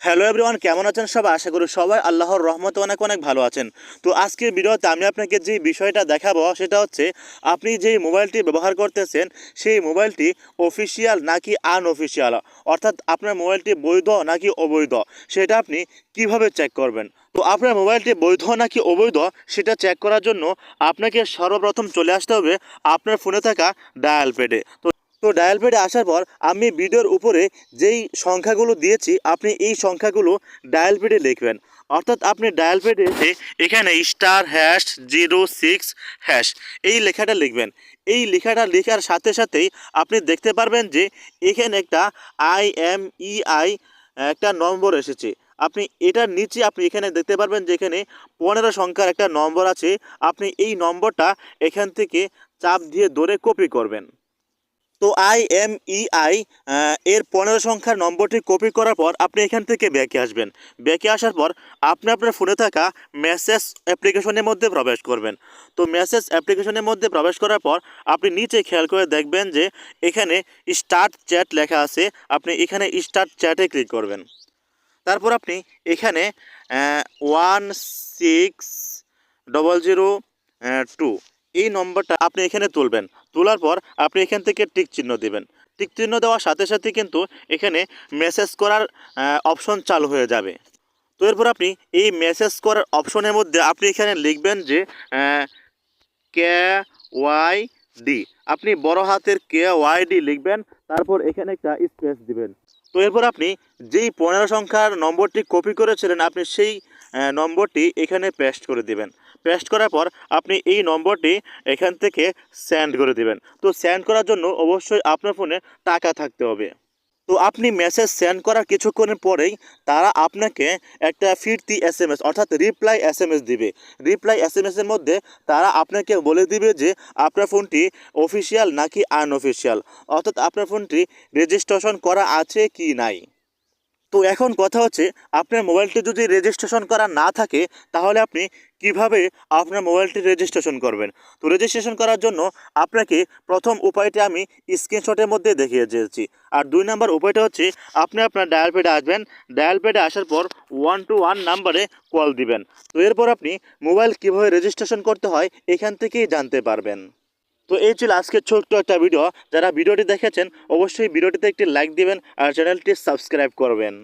Hello everyone কেমন আছেন সবাই? আশা করি সবাই আল্লাহর রহমতে অনেক অনেক ভালো আছেন। তো আজকের ভিডিওতে আমি আপনাকে যে বিষয়টা দেখাবো, সেটা হচ্ছে আপনি যেই মোবাইলটি ব্যবহার করতেছেন, সেই মোবাইলটি অফিসিয়াল নাকি আনঅফিসিয়াল অর্থাৎ আপনার মোবাইলটি বৈধ নাকি অবৈধ? সেটা আপনি কীভাবে চেক করবেন? তো আপনার মোবাইলটি বৈধ নাকি অবৈধ, সেটা চেক করার জন্য আপনাকে সর্বপ্রথম চলে আসতে হবে আপনার ফোনে থাকা ডায়াল প্যাডে তো তো ডায়াল প্যাডে আসার পর আমি ভিডিওর উপরে যেই সংখ্যাগুলো দিয়েছি, আপনি এই সংখ্যাগুলো ডায়াল প্যাডে লিখবেন। অর্থাৎ আপনি ডায়াল প্যাডে এখানে star hash, zero, six, hash এই লেখাটা লিখবেন। এই লেখাটা লেখার সাথে সাথেই আপনি দেখতে পারবেন যে এখানে একটা আই এম ই আই একটা নম্বর এসেছে। আপনি এটার নিচে আপনি এখানে দেখতে পারবেন যে এখানে পনেরো সংখ্যার একটা নম্বর আছে। আপনি এই নম্বরটা এখান থেকে চাপ দিয়ে ধরে কপি করবেন। তো আই এম ই আই এর পনেরো সংখ্যার নম্বরটি কপি করার পর আপনি এখান থেকে ব্যাকে আসবেন। ব্যাকে আসার পর আপনি আপনার ফোনে থাকা মেসেজ অ্যাপ্লিকেশনের মধ্যে প্রবেশ করবেন। তো মেসেজ অ্যাপ্লিকেশনের মধ্যে প্রবেশ করার পর আপনি নিচে খেয়াল করে দেখবেন যে এখানে স্টার্ট চ্যাট লেখা আছে। আপনি এখানে স্টার্ট চ্যাটে ক্লিক করবেন। তারপর আপনি এখানে one six double zero two এই নম্বরটা আপনি এখানে তুলবেন। তোলার পর আপনি এখান থেকে টিক চিহ্ন দেবেন। টিক চিহ্ন দেওয়ার সাথে সাথে কিন্তু এখানে মেসেজ করার অপশন চালু হয়ে যাবে। তো এরপর আপনি এই মেসেজ করার অপশনের মধ্যে আপনি এখানে লিখবেন যে কে ওয়াই ডি। আপনি বড় হাতের কে ওয়াই ডি লিখবেন, তারপর এখানে একটা স্পেস দিবেন। তো এরপর আপনি যেই পনেরো সংখ্যার নম্বরটি কপি করেছিলেন, আপনি সেই নম্বরটি এখানে পেস্ট করে দিবেন। পেস্ট করার পর আপনি এই নম্বরটি এখান থেকে সেন্ড করে দিবেন। তো সেন্ড করার জন্য অবশ্যই আপনার ফোনে টাকা থাকতে হবে। তো আপনি মেসেজ সেন্ড করার কিছুক্ষণের পরেই তারা আপনাকে একটা ফিরতি এস এম এস অর্থাৎ রিপ্লাই এস এম এস দিবে। রিপ্লাই এস এম এসের মধ্যে তারা আপনাকে বলে দিবে যে আপনার ফোনটি অফিসিয়াল নাকি আনঅফিসিয়াল অর্থাৎ আপনার ফোনটি রেজিস্ট্রেশন করা আছে কি নাই। তো এখন কথা হচ্ছে, আপনার মোবাইলটি যদি রেজিস্ট্রেশন করা না থাকে, তাহলে আপনি কীভাবে আপনার মোবাইলটি রেজিস্ট্রেশন করবেন? তো রেজিস্ট্রেশন করার জন্য আপনাকে প্রথম উপায়টা আমি স্ক্রিনশটের মধ্যে দেখিয়ে দিয়েছি। আর দুই নাম্বার উপায়টা হচ্ছে, আপনি আপনার ডায়াল প্যাডে আসবেন। ডায়াল প্যাডে আসার পর ওয়ান টু ওয়ান নাম্বারে কল দিবেন। তো এরপর আপনি মোবাইল কীভাবে রেজিস্ট্রেশন করতে হয়, এখান থেকেই জানতে পারবেন। তো এই ছিল আজকের ছোট্ট একটা ভিডিও যারা ভিডিওটি দেখেছেন, অবশ্যই ভিডিওটিতে একটি লাইক দিবেন আর চ্যানেলটি সাবস্ক্রাইব করবেন।